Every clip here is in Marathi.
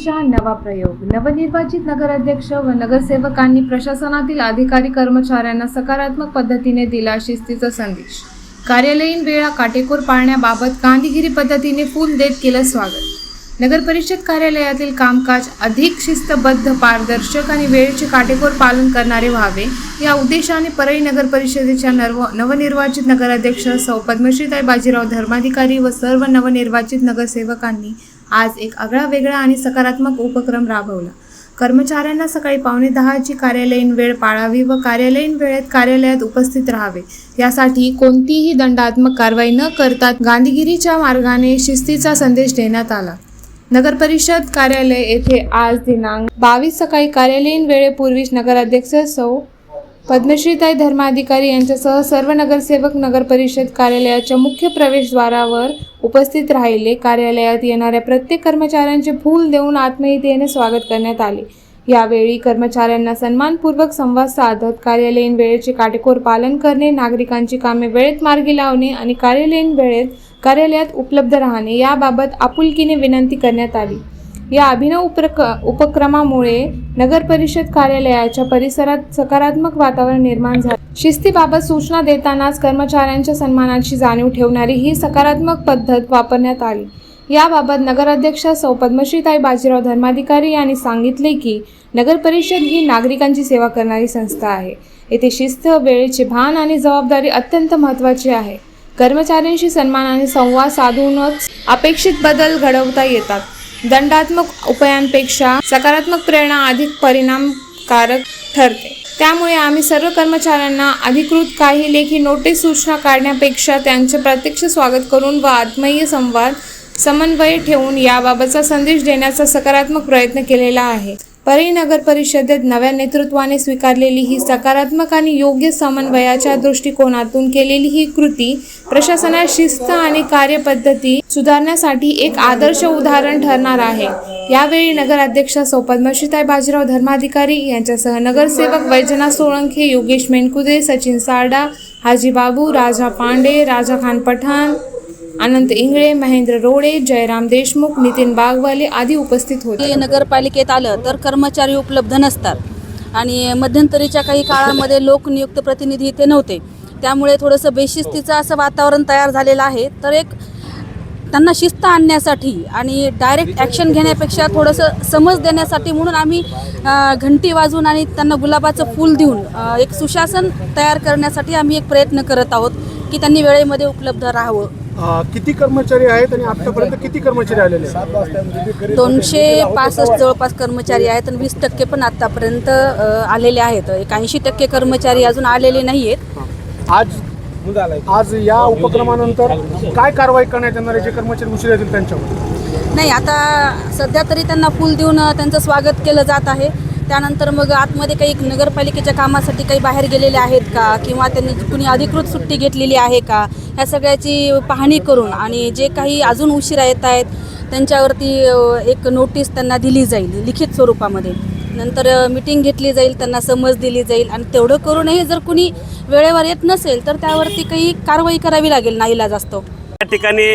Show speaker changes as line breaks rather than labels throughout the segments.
दिशा नवा प्रयोग. नवनिर्वाचित नगराध्यक्ष व नगरसेवकांनी प्रशासनातील अधिकारी कर्मचाऱ्यांना सकारात्मक पद्धतीने दिला शिस्तीचा संदेश. कार्यालयीन वेळा काटेकोर पाळण्याबाबत गांधीगिरी पद्धतीने फूल देत केलं स्वागत. नगर परिषद कार्यालयातील कामकाज अधिक शिस्तबद्ध पारदर्शक आणि वेळेचे काटेकोर पालन करणारे व्हावे या उद्देशाने परळी नगर परिषदेच्या नर्व नवनिर्वाचित नगराध्यक्ष सौ पद्मश्रीताई बाजीराव धर्माधिकारी व सर्व नवनिर्वाचित नगरसेवकांनी आज एक आगळा वेगळा आणि सकारात्मक उपक्रम राबवला. कर्मचाऱ्यांना सकाळी पावणे दहाची कार्यालयीन वेळ पाळावी व कार्यालयीन वेळेत कार्यालयात उपस्थित राहावे. यासाठी कोणतीही दंडात्मक कारवाई न करता गांधीगिरीच्या मार्गाने शिस्तीचा संदेश देण्यात आला. नगर परिषद कार्यालय येथे आज दिनांक बावीस सकाळी कार्यालयीन वेळेपूर्वीच नगराध्यक्ष सौ. पद्मश्रीताई धर्माधिकारी यांच्यासह सर्व नगरसेवक नगर परिषद कार्यालयाच्या मुख्य प्रवेशद्वारावर उपस्थित राहिले. कार्यालयात येणाऱ्या प्रत्येक कर्मचाऱ्यांचे फूल देऊन आत्मीयतेने स्वागत करण्यात आले. यावेळी कर्मचाऱ्यांना सन्मानपूर्वक संवाद साधत कार्यालयीन वेळेचे काटेकोर पालन करणे नागरिकांची कामे वेळेत मार्गी लावणे आणि कार्यालयीन वेळेत कार्यालयात उपलब्ध राहणे याबाबत आपुलकीने विनंती करण्यात आली. या अभिनव उपक्रक उपक्रमामुळे नगर परिषद कार्यालयाच्या परिसरात सकारात्मक वातावरण निर्माण झाले. शिस्तीबाबत सूचना देतानाच कर्मचाऱ्यांच्या सन्मानाची जाणीव ठेवणारी ही सकारात्मक पद्धत वापरण्यात आली. याबाबत नगराध्यक्ष सौ. पद्मश्रीताई बाजीराव धर्माधिकारी यांनी सांगितले की नगर परिषद ही नागरिकांची सेवा करणारी संस्था आहे. येथे शिस्त वेळेचे भान आणि जबाबदारी अत्यंत महत्त्वाची आहे. कर्मचाऱ्यांशी सन्मानाने संवाद साधूनच अपेक्षित बदल घडवता येतात. दंडात्मक उपायांपेक्षा सकारात्मक प्रेरणा अधिक परिणामकारक ठरते. त्यामुळे आम्ही सर्व कर्मचाऱ्यांना अधिकृत काही लेखी नोटीस सूचना काढण्यापेक्षा त्यांचे प्रत्यक्ष स्वागत करून व आत्मीय संवाद समन्वय ठेवून याबाबतचा संदेश देण्याचा सकारात्मक प्रयत्न केलेला आहे. परळी नगर परिषदेत नव्या नेतृत्वाने स्वीकारलेली ही सकारात्मक आणि योग्य समन्वयाच्या दृष्टिकोनातून केलेली ही कृती प्रशासनात शिस्त आणि कार्यपद्धती सुधारण्यासाठी एक आदर्श उदाहरण ठरणार आहे. यावेळी नगराध्यक्ष सौ बाजीराव धर्माधिकारी यांच्यासह नगरसेवक वैजनाथ सोळंखे योगेश मेनकुदे सचिन सारडा हाजी बाबू राजा पांडे राजा खान पठाण अनंत इंगळे महेंद्र रोडे जयराम देशमुख नितीन बागवाले आदी उपस्थित होते.
हे नगरपालिकेत आलं तर कर्मचारी उपलब्ध नसतात. आणि मध्यंतरीच्या काही काळामध्ये लोकनियुक्त प्रतिनिधी इथे नव्हते. त्यामुळे थोडंसं बेशिस्तीचं असं वातावरण तयार झालेलं आहे. तर एक त्यांना शिस्त आणण्यासाठी आणि डायरेक्ट ॲक्शन घेण्यापेक्षा थोडंसं समज देण्यासाठी म्हणून आम्ही घंटी वाजवून आणि त्यांना गुलाबाचं फूल देऊन एक सुशासन तयार करण्यासाठी आम्ही एक प्रयत्न करत आहोत की त्यांनी वेळेमध्ये उपलब्ध राहावं.
किती कर्मचारी आहेत आणि आतापर्यंत किती कर्मचारी आलेले आहेत?
दोनशे पासष्ट जवळपास कर्मचारी आहेत आणि वीस टक्के पण आतापर्यंत आलेले आहेत. एक ऐंशी टक्के कर्मचारी अजून आलेले नाही आहेत
आज आज या उपक्रमानंतर काय कारवाई करण्यात येणार आहे? जे कर्मचारी उशीर येतील त्यांच्यावर?
नाही आता सध्या तरी त्यांना फूल देऊन त्यांचं स्वागत केलं जात आहे. त्यानंतर मग आतमध्ये काही नगरपालिकेच्या कामासाठी काही बाहेर गेलेले आहेत का? किंवा त्यांनी कुणी अधिकृत सुट्टी घेतलेली आहे का? ह्या सगळ्याची पाहणी करून आणि जे काही अजून उशिरा येत आहेत त्यांच्यावरती एक नोटीस त्यांना दिली जाईल लिखित स्वरूपामध्ये. नंतर मिटिंग घेतली जाईल त्यांना समज दिली जाईल आणि तेवढं करूनही जर कुणी वेळेवर येत नसेल तर त्यावरती काही कारवाई करावी लागेल नाईलाज असतो.
या ठिकाणी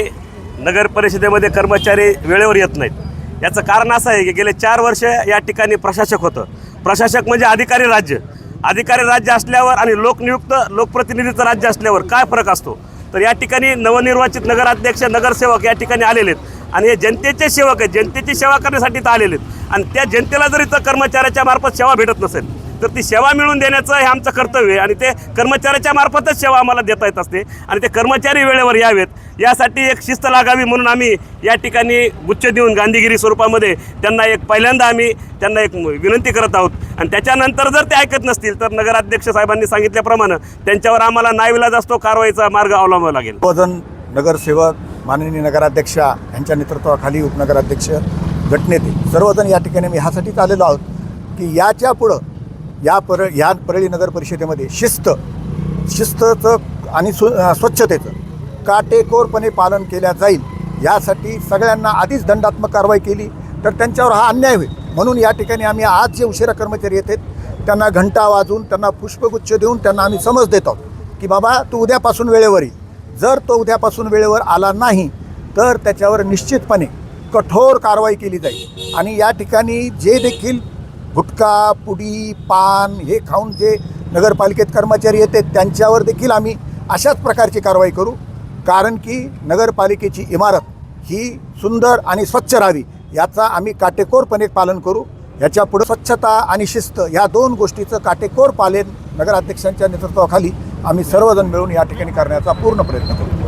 नगर परिषदेमध्ये कर्मचारी वेळेवर येत नाहीत. याचं कारण असं आहे की गेले चार वर्ष या ठिकाणी प्रशासक होतं. प्रशासक म्हणजे अधिकारी राज्य. अधिकारी राज्य असल्यावर आणि लोकनियुक्त लोकप्रतिनिधीचं राज्य असल्यावर काय फरक असतो? तर या ठिकाणी नवनिर्वाचित नगराध्यक्ष नगरसेवक या ठिकाणी आलेले आहेत. आणि हे जनतेचे सेवक आहेत. जनतेची सेवा करण्यासाठी तर आलेले आहेत. आणि त्या जनतेला जर इथं कर्मचाऱ्याच्या मार्फत सेवा भेटत नसेल तर ती सेवा मिळवून देण्याचं हे आमचं कर्तव्य आहे. आणि ते कर्मचाऱ्याच्या मार्फतच सेवा आम्हाला देता येत असते. आणि ते कर्मचारी वेळेवर यावेत. यासाठी एक शिस्त लागावी म्हणून आम्ही या ठिकाणी गुच्छ देऊन गांधीगिरी स्वरूपामध्ये त्यांना एक पहिल्यांदा आम्ही त्यांना एक विनंती करत आहोत. आणि त्याच्यानंतर जर ते ऐकत नसतील तर नगराध्यक्ष साहेबांनी सांगितल्याप्रमाणे त्यांच्यावर आम्हाला नाईविलाज असतो कारवाईचा मार्ग अवलंबावा लागेल.
वजन नगरसेवक माननीय नगराध्यक्षा यांच्या नेतृत्वाखाली उपनगराध्यक्ष गटनेते सर्वजण या ठिकाणी मी ह्यासाठीच आलेलो आहोत की याच्या पुढं या पर ह्या परळी नगर परिषदेमध्ये शिस्त शिस्तचं आणि सु स्वच्छतेचं काटेकोरपणे पालन केल्या जाईल. यासाठी सगळ्यांना आधीच दंडात्मक कारवाई केली तर त्यांच्यावर हा अन्याय होईल. म्हणून या ठिकाणी आम्ही आज जे उशिरा कर्मचारी येत आहेत त्यांना घंटा वाजून त्यांना पुष्पगुच्छ देऊन त्यांना आम्ही समज देत आहोत की बाबा तू उद्यापासून वेळेवर ये. जर तो उद्यापासून वेळेवर आला नाही तर त्याच्यावर निश्चितपणे कठोर कारवाई केली जाईल. आणि या ठिकाणी जे देखील गुटखा पुडी पान हे खाऊन जे नगरपालिकेत कर्मचारी येते त्यांच्यावर देखील आम्ही अशाच प्रकारची कारवाई करू. कारण की नगरपालिकेची इमारत ही सुंदर आणि स्वच्छ राहावी याचा आम्ही काटेकोरपणे पालन करू. याच्यापुढे स्वच्छता आणि शिस्त या दोन गोष्टीचं काटेकोर पालन नगराध्यक्षांच्या नेतृत्वाखाली आम्ही सर्वजण मिळून या ठिकाणी करण्याचा पूर्ण प्रयत्न करू.